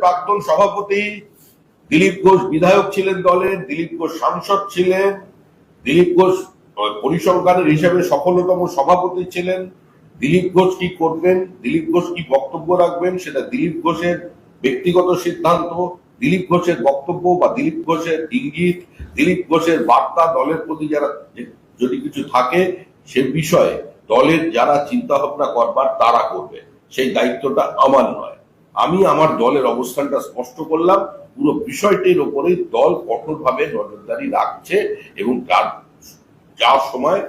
প্রাক্তন সভাপতি দিলীপ ঘোষ বিধায়ক ছিলেন দলের দিলীপ ঘোষ সাংসদ ছিলেন, দিলীপ ঘোষ পরিসংখ্যানের হিসেবে সফলতম সভাপতি ছিলেন। দিলীপ ঘোষ কি করবেন? দিলীপ ঘোষ কি বক্তব্য রাখবেন? সেটা দিলীপ ঘোষের ব্যক্তিগত সিদ্ধান্ত। দিলীপ ঘোষের বক্তব্য বা দিলীপ ঘোষের ইঙ্গিত, দিলীপ ঘোষের বার্তা দলের প্রতি যারা যদি কিছু থাকে, সে বিষয়ে দলের যারা চিন্তা ভাবনা করবার তারা করবে। সেই দায়িত্বটা আমার নয়। আমি আমার দলের অবস্থানটা স্পষ্ট করলাম, পুরো বিষয়টির ওপরেই দল কঠোরভাবে নজরদারি রাখছে এবং তার যা সময়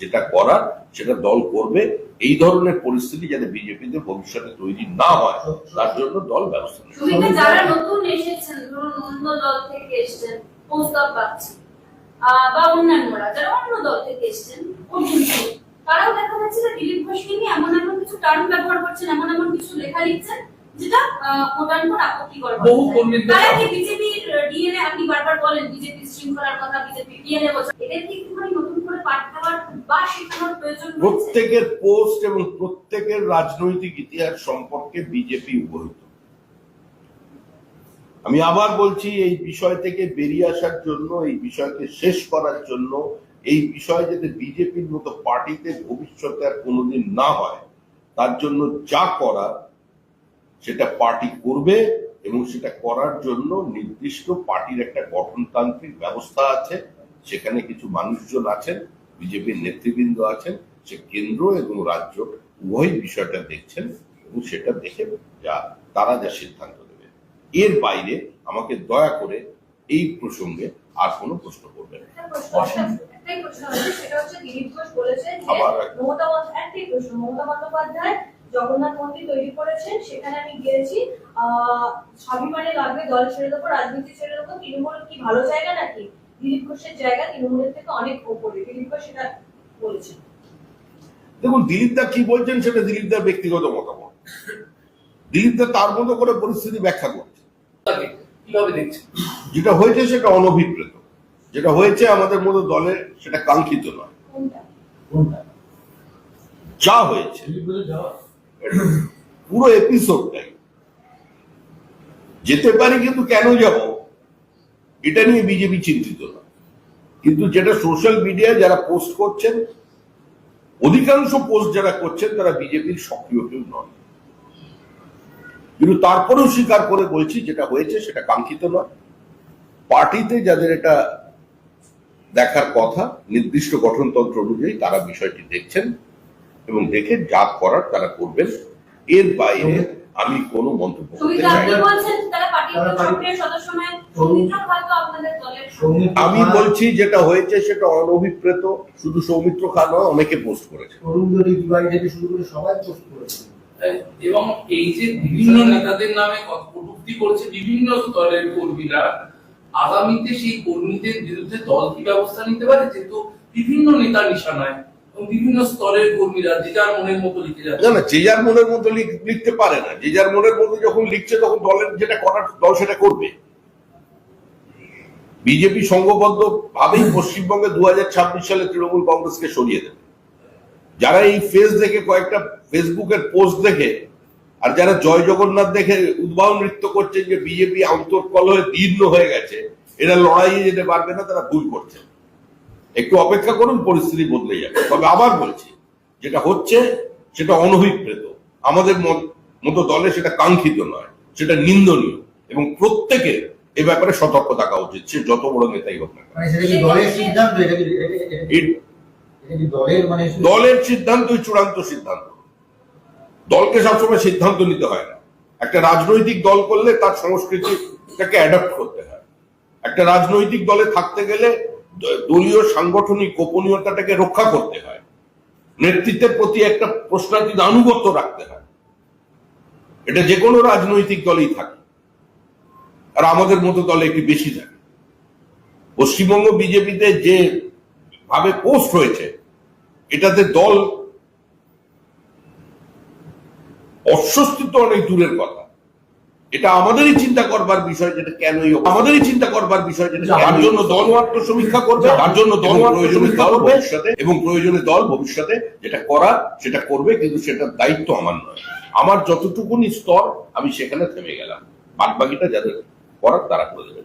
যেটা করার সেটা দল করবে। এই ধরনের পরিস্থিতি যাতে বিজেপিতে ভবিষ্যতে তৈরি না হয়, তার জন্য দল ব্যবস্থা নেবে যারা নতুন এসেছেন, ধরুন অন্য দল থেকে এসেছেন, প্রস্তাব পাচ্ছেন বা অন্যান্যরা যারা অন্য দল থেকে এসেছেন তারাও দেখা যাচ্ছে যে দিলীপ ঘোষকে নিয়ে এমন এমন কিছু টার্ম ব্যবহার করছেন এমন এমন কিছু লেখা লিখছেন যেটা কোটান পর আপত্তিকর বলা। বহু কর্মীদের তারা কি বিজেপির ডিএনএ আপনি বারবার বলেন বিজেপি শৃঙ্খলার কথা বিজেপি ডিএনএ বলছেন এদের কি একটুখানি নতুন করে পাঠ দেওয়ার বা শেখানোর প্রয়োজন প্রত্যেকের পোস্ট এবং প্রত্যেকের রাজনৈতিক ইতিহাস সম্পর্কে বিজেপি উপহিত। আমি আবার বলছি এই বিষয় থেকে বেরিয়ে আসার জন্য এই বিষয়কে শেষ করার জন্য এই বিষয় যাতে বিজেপির মতো পার্টিতে ভবিষ্যতে আর কোনোদিন না হয়, তার জন্য যা করার সেটা পার্টি করবে এবং সেটা করার জন্য নির্দিষ্ট পার্টির একটা গঠনতান্ত্রিক ব্যবস্থা আছে। সেখানে কিছু মানুষজন আছেন, বিজেপির নেতৃবৃন্দ আছেন, সে কেন্দ্র এবং রাজ্য উভয় বিষয়টা দেখছেন এবং সেটা দেখে যা, তারা যা সিদ্ধান্ত দেবে। এর বাইরে আমাকে দয়া করে এই প্রসঙ্গে আর কোনো প্রশ্ন করবেন না। একটাই প্রশ্ন আছে, সেটা হচ্ছে দিলীপ ঘোষ বলেছেন যে মমতা একটাই প্রশ্ন, মমতা বন্দ্যোপাধ্যায় জগন্নাথ মন্দির তৈরি করেছেন সেখানে আমি গিয়েছি। আহ স্বাভিমানে লাগবে দল ছেড়ে দেবো রাজনীতি ছেড়ে দেবো তৃণমূল কি ভালো জায়গা নাকি? দিলীপ ঘোষের জায়গা তৃণমূলের থেকে অনেক উপরে দিলীপ ঘোষ সেটা বলেছেন। দেখুন দিলীপ দা কি বলছেন সেটা দিলীপ দার ব্যক্তিগত মতামত। দিলীপ দা তার মতো করে পরিস্থিতি ব্যাখ্যা করছে। কীভাবে দেখছেন? যেটা হয়েছে সেটা অনভিপ্রেত। যেটা হয়েছে আমাদের মতো দলে সেটা কাঙ্ক্ষিত নয়। যা হয়েছে পুরো এপিসোডটাই যেতে পারি কিন্তু কেন যাব? এটা নিয়ে বিজেপি চিন্তিত না। কিন্তু যেটা সোশ্যাল মিডিয়ায় যারা পোস্ট করছেন অধিকাংশ পোস্ট যারা করছেন তারা বিজেপির সক্রিয় কেউ নন। কিন্তু তারপরেও স্বীকার করে বলছি যেটা হয়েছে সেটা কাঙ্ক্ষিত নয়। পার্টিতে যাদের এটা দেখার কথা নির্দিষ্ট গঠনতন্ত্র অনুযায়ী তারা বিষয়টি দেখছেন এবং দেখে যা করার তারা করবেন। এর বাইরে আমি কোনো মন্তব্য করতে চাই আপনি না। বলছেন তারা পার্টির তারা পার্টি- সক্রিয় সদস্য নয় সৌমিত্র হয়তো আপনাদের দলের আমি বলছি যেটা হয়েছে সেটা অনভিপ্রেত শুধু সৌমিত্র খান অনেকে পোস্ট করেছে। তরুণদের বিবাহ থেকে শুরু করে সবাই পোস্ট করেছে। এবং এই যে বিভিন্ন নেতাদের নামে কত- করছে বিভিন্ন স্তরের কর্মীরা আগামীতে সেই কর্মীদের বিরুদ্ধে দল কি ব্যবস্থা নিতে পারে? যেহেতু বিভিন্ন নেতা নিশানায় বিজেপি সংঘবদ্ধ ভাবেই পশ্চিমবঙ্গে দু হাজার ছাব্বিশ সালে তৃণমূল কংগ্রেসকে সরিয়ে দেবে। যারা এই ফেস দেখে কয়েকটা ফেসবুকের পোস্ট দেখে আর যারা জয় জগন্নাথ দেখে উদ্ভাবন নৃত্য করছেন যে বিজেপি অন্তর্কলহে দীর্ণ হয়ে গেছে এরা লড়াইয়ে যেতে পারবে না তারা ভুল করছে। একটু অপেক্ষা করুন পরিস্থিতি বদলে যাবে। তবে আবার বলছি যেটা হচ্ছে সেটা অনভিপ্রেত। আমাদের মতো দলে সেটা কাঙ্ক্ষিত নয় সেটা নিন্দনীয়। এবং প্রত্যেকের এ ব্যাপারে সতর্ক থাকা উচিত সে যত বড় নেতাই হোক না দলের সিদ্ধান্তই চূড়ান্ত সিদ্ধান্ত। দলকে সবসময় সিদ্ধান্ত নিতে হয় না। একটা রাজনৈতিক দল করলে তার সংস্কৃতিটাকে অ্যাডাপ্ট করতে হয়। একটা রাজনৈতিক দলে থাকতে গেলে দলীয় সাংগঠনিক গোপনীয়তাটাকে রক্ষা করতে হয়। নেতৃত্বের প্রতি একটা প্রশ্নাতীত আনুগত্য রাখতে হয়। এটা যে কোনো রাজনৈতিক দলেই থাকে। আর আমাদের মতো দলে একটি বেশি থাকে। পশ্চিমবঙ্গ বিজেপিতে যে ভাবে পোস্ট হয়েছে, এটাতে দল অস্বস্তি তো অনেক দূরের কথা। এটা আমাদেরই চিন্তা করবার বিষয় যেটা কেনই আমাদেরই চিন্তা করবার বিষয় যেটা তার জন্য দল আত্মসমীক্ষা করবে তার জন্য দল ভবিষ্যতে এবং প্রয়োজনে দল ভবিষ্যতে যেটা করার সেটা করবে কিন্তু সেটার দায়িত্ব আমার নয়। আমার যতটুকুনি স্তর আমি সেখানে থেমে গেলাম। বাদ বাকিটা যাদের করার তারা করে দেবেন